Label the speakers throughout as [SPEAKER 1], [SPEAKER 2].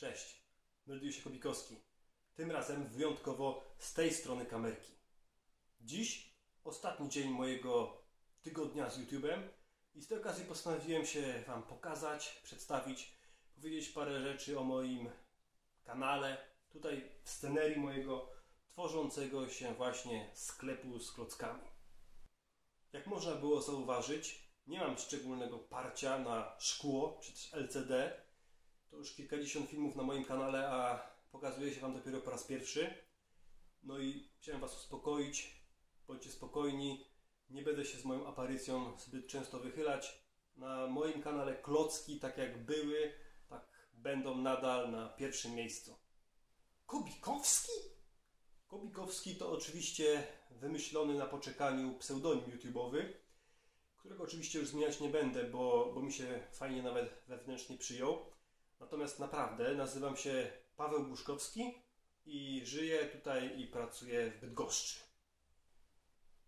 [SPEAKER 1] Cześć, melduje się Kobikowski. Tym razem wyjątkowo z tej strony kamerki. Dziś ostatni dzień mojego tygodnia z YouTube'em i z tej okazji postanowiłem się Wam pokazać, przedstawić, powiedzieć parę rzeczy o moim kanale, tutaj w scenerii mojego tworzącego się właśnie sklepu z klockami. Jak można było zauważyć, nie mam szczególnego parcia na szkło czy też LCD. To już kilkadziesiąt filmów na moim kanale, a pokazuje się Wam dopiero po raz pierwszy. No i chciałem Was uspokoić. Bądźcie spokojni. Nie będę się z moją aparycją zbyt często wychylać. Na moim kanale klocki, tak jak były, tak będą nadal na pierwszym miejscu. Kubikowski? Kubikowski to oczywiście wymyślony na poczekaniu pseudonim YouTube'owy, którego oczywiście już zmieniać nie będę, bo, bo mi się fajnie nawet wewnętrznie przyjął. Natomiast naprawdę nazywam się Paweł Buszkowski i żyję tutaj i pracuję w Bydgoszczy.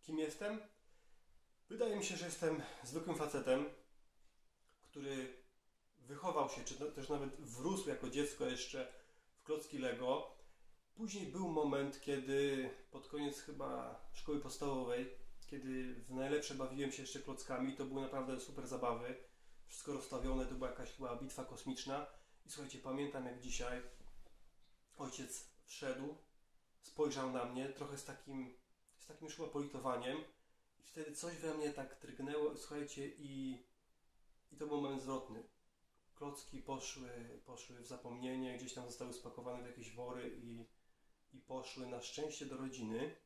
[SPEAKER 1] Kim jestem? Wydaje mi się, że jestem zwykłym facetem, który wychował się, czy też nawet wrósł jako dziecko jeszcze w klocki Lego. Później był moment, kiedy pod koniec chyba szkoły podstawowej, kiedy w najlepsze bawiłem się jeszcze klockami, to były naprawdę super zabawy. Wszystko rozstawione, to była jakaś chyba bitwa kosmiczna. I słuchajcie, pamiętam jak dzisiaj ojciec wszedł, spojrzał na mnie trochę z takim, z takim już politowaniem i wtedy coś we mnie tak trygnęło, słuchajcie, i, i to był moment zwrotny. Klocki poszły, poszły w zapomnienie, gdzieś tam zostały spakowane w jakieś wory i, i poszły na szczęście do rodziny.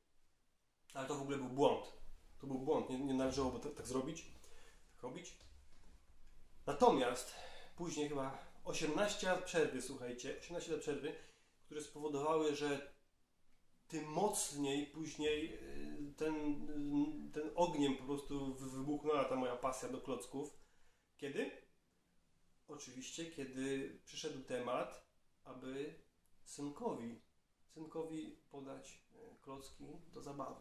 [SPEAKER 1] Ale to w ogóle był błąd. To był błąd, nie, nie należało tak, tak zrobić, tak robić. Natomiast później chyba 18 lat przerwy, słuchajcie, 18 lat przerwy, które spowodowały, że tym mocniej później y, ten, ten ogniem po prostu wybuchnęła ta moja pasja do klocków. Kiedy? Oczywiście, kiedy przyszedł temat, aby synkowi, synkowi podać y, klocki do zabawy.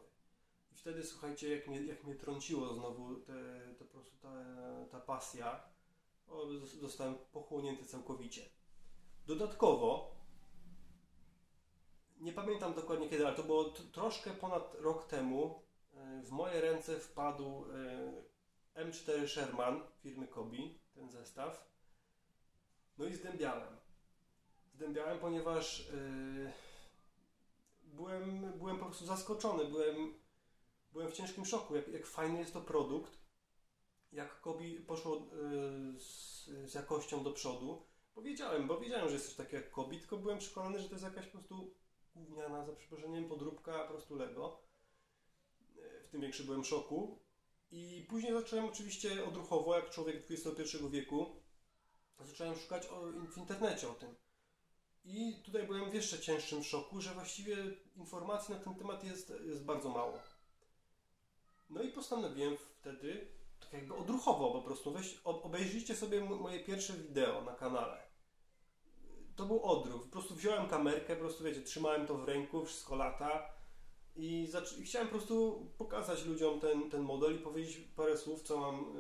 [SPEAKER 1] I wtedy, słuchajcie, jak mnie, jak mnie trąciło znowu te, te po prostu ta, ta pasja, zostałem pochłonięty całkowicie. Dodatkowo, nie pamiętam dokładnie kiedy, ale to było troszkę ponad rok temu, e, w moje ręce wpadł e, M4 Sherman firmy Kobi, ten zestaw. No i zdębiałem. Zdębiałem, ponieważ yy, byłem, byłem po prostu zaskoczony, byłem, byłem w ciężkim szoku, jak, jak fajny jest to produkt jak Kobi poszło y, z, z, jakością do przodu, bo wiedziałem, bo wiedziałem, że jest coś takiego jak Kobi, tylko byłem przekonany, że to jest jakaś po prostu gówniana, za przeproszeniem, podróbka po prostu Lego. Y, w tym większy byłem szoku. I później zacząłem oczywiście odruchowo, jak człowiek XXI wieku, zacząłem szukać o, w internecie o tym. I tutaj byłem w jeszcze cięższym szoku, że właściwie informacji na ten temat jest, jest bardzo mało. No i postanowiłem wtedy jakby odruchowo po prostu. Weź, obejrzyjcie sobie moje pierwsze wideo na kanale. To był odruch. Po prostu wziąłem kamerkę, po prostu wiecie, trzymałem to w ręku, wszystko lata i, i chciałem po prostu pokazać ludziom ten, ten model i powiedzieć parę słów, co mam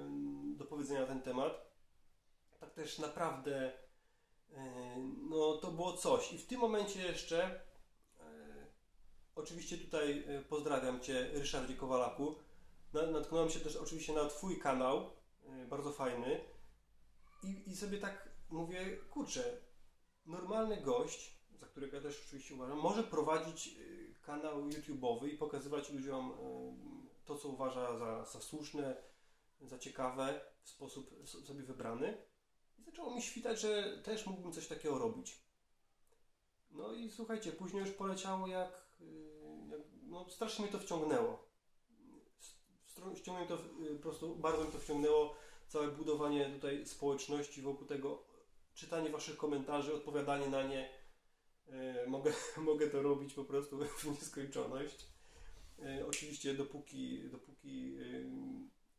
[SPEAKER 1] do powiedzenia na ten temat. Tak też naprawdę no to było coś. I w tym momencie jeszcze oczywiście tutaj e, pozdrawiam Cię Ryszardzie Kowalaku natknąłem się też oczywiście na Twój kanał, y, bardzo fajny. I, I sobie tak mówię, kurczę, normalny gość, za którego ja też oczywiście uważam, może prowadzić y, kanał YouTube'owy i pokazywać ludziom y, to, co uważa za, za słuszne, za ciekawe, w sposób sobie wybrany. I zaczęło mi świtać, że też mógłbym coś takiego robić. No i słuchajcie, później już poleciało jak, jak no strasznie mnie to wciągnęło ściągnąłem to, y, po prostu bardzo mi to wciągnęło, całe budowanie tutaj społeczności wokół tego, czytanie Waszych komentarzy, odpowiadanie na nie. Y, mogę, mogę to robić po prostu w nieskończoność. Y, oczywiście dopóki, dopóki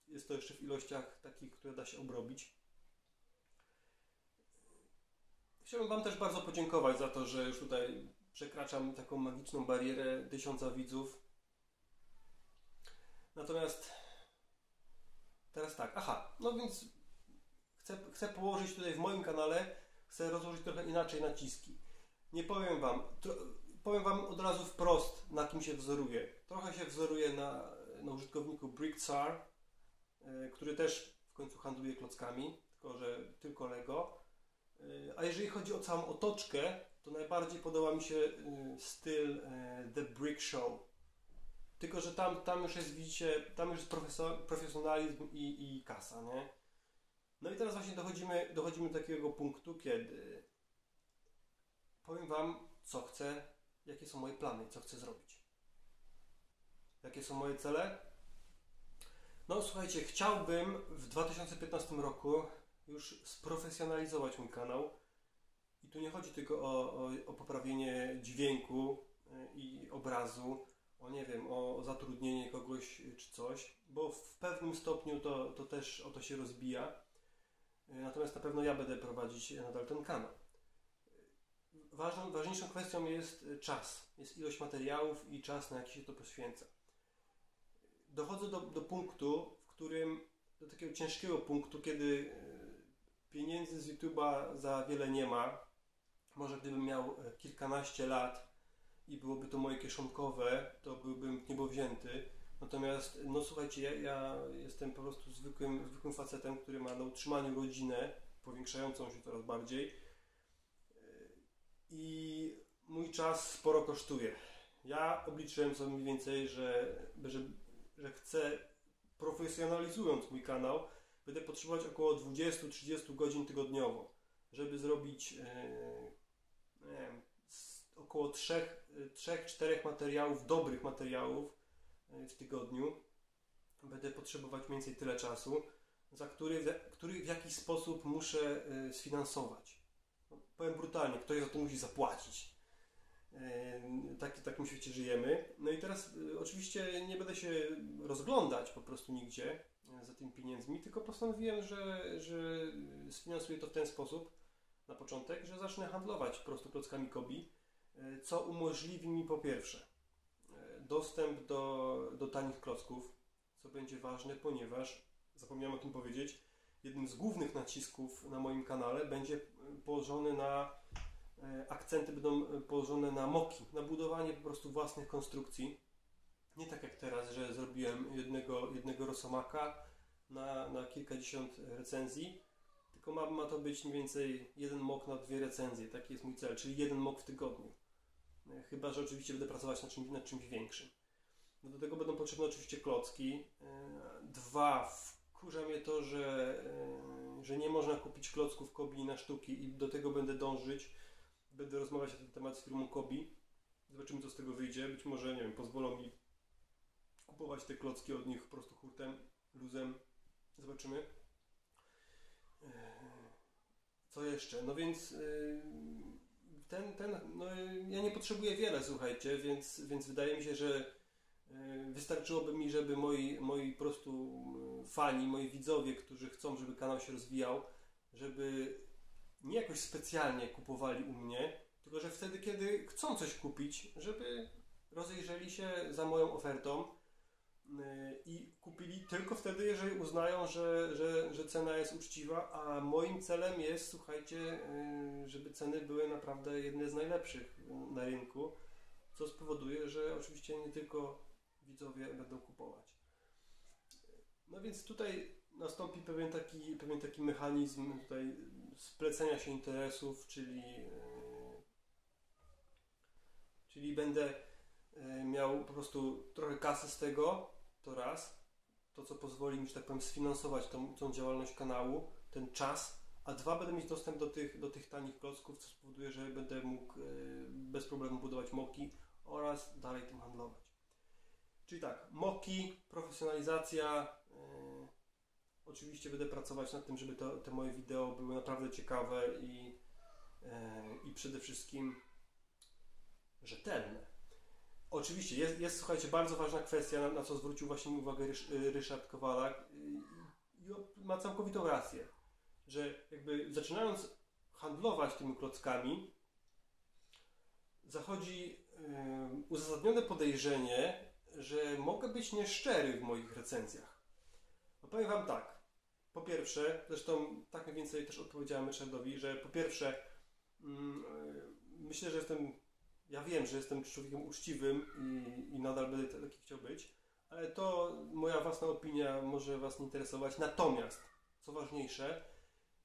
[SPEAKER 1] jest to jeszcze w ilościach takich, które da się obrobić. Chciałbym Wam też bardzo podziękować za to, że już tutaj przekraczam taką magiczną barierę tysiąca widzów. Natomiast teraz tak, aha, no więc chcę, chcę położyć tutaj w moim kanale chcę rozłożyć trochę inaczej naciski. Nie powiem Wam, powiem Wam od razu wprost, na kim się wzoruję. Trochę się wzoruję na, na użytkowniku Bricktsar, yy, który też w końcu handluje klockami, tylko że tylko Lego. Yy, a jeżeli chodzi o całą otoczkę, to najbardziej podoba mi się yy, styl The Brick Show. Tylko, że tam, tam już jest, widzicie, tam już jest profesjonalizm i, i kasa, nie? No i teraz właśnie dochodzimy, dochodzimy do takiego punktu, kiedy powiem Wam, co chcę, jakie są moje plany, co chcę zrobić. Jakie są moje cele? No słuchajcie, chciałbym w 2015 roku już sprofesjonalizować mój kanał. I tu nie chodzi tylko o, o, o poprawienie dźwięku y, i obrazu, o nie wiem, o zatrudnienie kogoś czy coś, bo w pewnym stopniu to, to też o to się rozbija. Natomiast na pewno ja będę prowadzić nadal ten kanał. Ważną, ważniejszą kwestią jest czas, jest ilość materiałów i czas, na jaki się to poświęca. Dochodzę do, do punktu, w którym, do takiego ciężkiego punktu, kiedy pieniędzy z YouTube'a za wiele nie ma. Może gdybym miał kilkanaście lat, i byłoby to moje kieszonkowe, to byłbym niebowzięty. Natomiast, no słuchajcie, ja, ja, jestem po prostu zwykłym, zwykłym facetem, który ma na utrzymaniu rodzinę, powiększającą się coraz bardziej. I mój czas sporo kosztuje. Ja obliczyłem sobie mniej więcej, że, że, że chcę, profesjonalizując mój kanał, będę potrzebować około 20-30 godzin tygodniowo, żeby zrobić yy, nie wiem, około 3-4 materiałów, dobrych materiałów e, w tygodniu. Będę potrzebować mniej więcej tyle czasu, za który, który w jakiś sposób muszę e, sfinansować. No, powiem brutalnie, ktoś za to musi zapłacić. E, tak, takim świecie żyjemy. No i teraz oczywiście nie będę się rozglądać po prostu nigdzie za tymi pieniędzmi, tylko postanowiłem, że, że sfinansuję to w ten sposób na początek, że zacznę handlować po prostu klockami Kobi co umożliwi mi po pierwsze e, dostęp do, do tanich klocków, co będzie ważne, ponieważ zapomniałem o tym powiedzieć, jednym z głównych nacisków na moim kanale będzie położony na e, akcenty będą położone na moki, na budowanie po prostu własnych konstrukcji. Nie tak jak teraz, że zrobiłem jednego, jednego rosomaka na, na kilkadziesiąt recenzji, tylko ma, ma to być mniej więcej jeden mok na dwie recenzje. Taki jest mój cel, czyli jeden mok w tygodniu. E, chyba, że oczywiście będę pracować nad czymś, nad czymś większym. No do tego będą potrzebne oczywiście klocki. E, dwa, wkurza mnie to, że, e, że nie można kupić klocków Kobi na sztuki i do tego będę dążyć. Będę rozmawiać na ten temat z firmą Kobi. Zobaczymy, co z tego wyjdzie. Być może, nie wiem, pozwolą mi kupować te klocki od nich po prostu hurtem, luzem. Zobaczymy. Co jeszcze? No więc ten, ten, no ja nie potrzebuję wiele, słuchajcie, więc, więc wydaje mi się, że e, wystarczyłoby mi, żeby moi, moi prostu e, fani, moi widzowie, którzy chcą, żeby kanał się rozwijał, żeby nie jakoś specjalnie kupowali u mnie, tylko że wtedy, kiedy chcą coś kupić, żeby rozejrzeli się za moją ofertą, i kupili tylko wtedy, jeżeli uznają, że, że, że cena jest uczciwa, a moim celem jest, słuchajcie, y, żeby ceny były naprawdę jedne z najlepszych na rynku, co spowoduje, że oczywiście nie tylko widzowie będą kupować. No więc tutaj nastąpi pewien taki, pewien taki mechanizm tutaj splecenia się interesów, czyli, y, czyli będę y, miał po prostu trochę kasy z tego, to raz, to co pozwoli mi, że tak powiem, sfinansować tą, tą działalność kanału, ten czas, a dwa, będę mieć dostęp do tych, do tych tanich klocków, co spowoduje, że będę mógł e, bez problemu budować moki oraz dalej tym handlować. Czyli tak, moki, profesjonalizacja. E, oczywiście będę pracować nad tym, żeby to, te moje wideo były naprawdę ciekawe i, e, i przede wszystkim rzetelne. Oczywiście, jest, jest słuchajcie, bardzo ważna kwestia, na, na co zwrócił właśnie uwagę Rysz, y, Ryszard Kowalak i, i ma całkowitą rację, że jakby zaczynając handlować tymi klockami, zachodzi y, uzasadnione podejrzenie, że mogę być nieszczery w moich recenzjach. No powiem Wam tak, po pierwsze, zresztą tak mniej więcej też odpowiedziałem Richardowi, że po pierwsze e, myślę, że jestem, ja wiem, że jestem człowiekiem uczciwym i, i nadal będę taki chciał być, ale to moja własna opinia może Was nie interesować. Natomiast, co ważniejsze,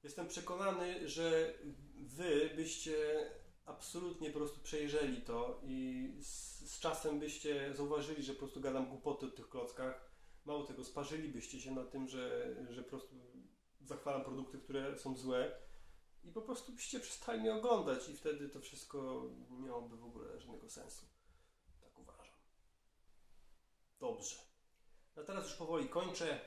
[SPEAKER 1] jestem przekonany, że Wy byście absolutnie po prostu przejrzeli to i z, z czasem byście zauważyli, że po prostu gadam głupoty o tych klockach. Mało tego, sparzylibyście się na tym, że, że po prostu zachwalam produkty, które są złe i po prostu byście przestali mnie oglądać i wtedy to wszystko nie miałoby w ogóle żadnego sensu. Tak uważam. Dobrze. No teraz już powoli kończę.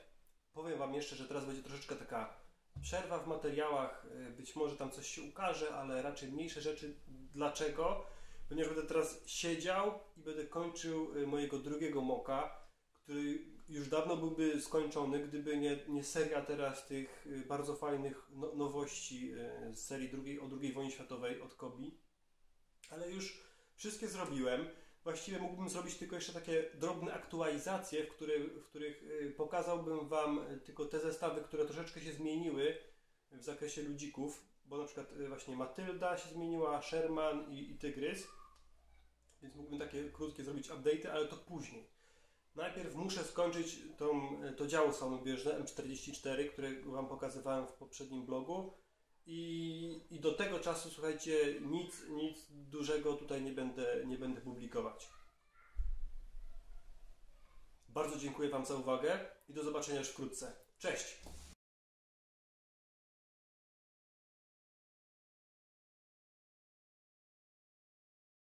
[SPEAKER 1] Powiem Wam jeszcze, że teraz będzie troszeczkę taka przerwa w materiałach. Y, Być może tam coś się ukaże, ale raczej mniejsze rzeczy. Dlaczego? Ponieważ będę teraz siedział i będę kończył y, mojego drugiego moka, który już dawno byłby skończony, gdyby nie, nie seria teraz tych y, bardzo fajnych no, nowości z serii drugiej, o II wojnie światowej od Kobi. Ale już wszystkie zrobiłem. Właściwie mógłbym zrobić tylko jeszcze takie drobne aktualizacje, w, który, w których y, pokazałbym Wam tylko te zestawy, które troszeczkę się zmieniły w zakresie ludzików, bo na przykład y, właśnie Matylda się zmieniła, Sherman i, i Tygrys, więc mógłbym takie krótkie zrobić update'y, ale to później. Najpierw muszę skończyć tą, to działo samobieżne M44, które Wam pokazywałem w poprzednim blogu i, i do tego czasu, słuchajcie, nic, nic dużego tutaj nie będę, nie będę publikować. Bardzo dziękuję Wam za uwagę i do zobaczenia już wkrótce. Cześć!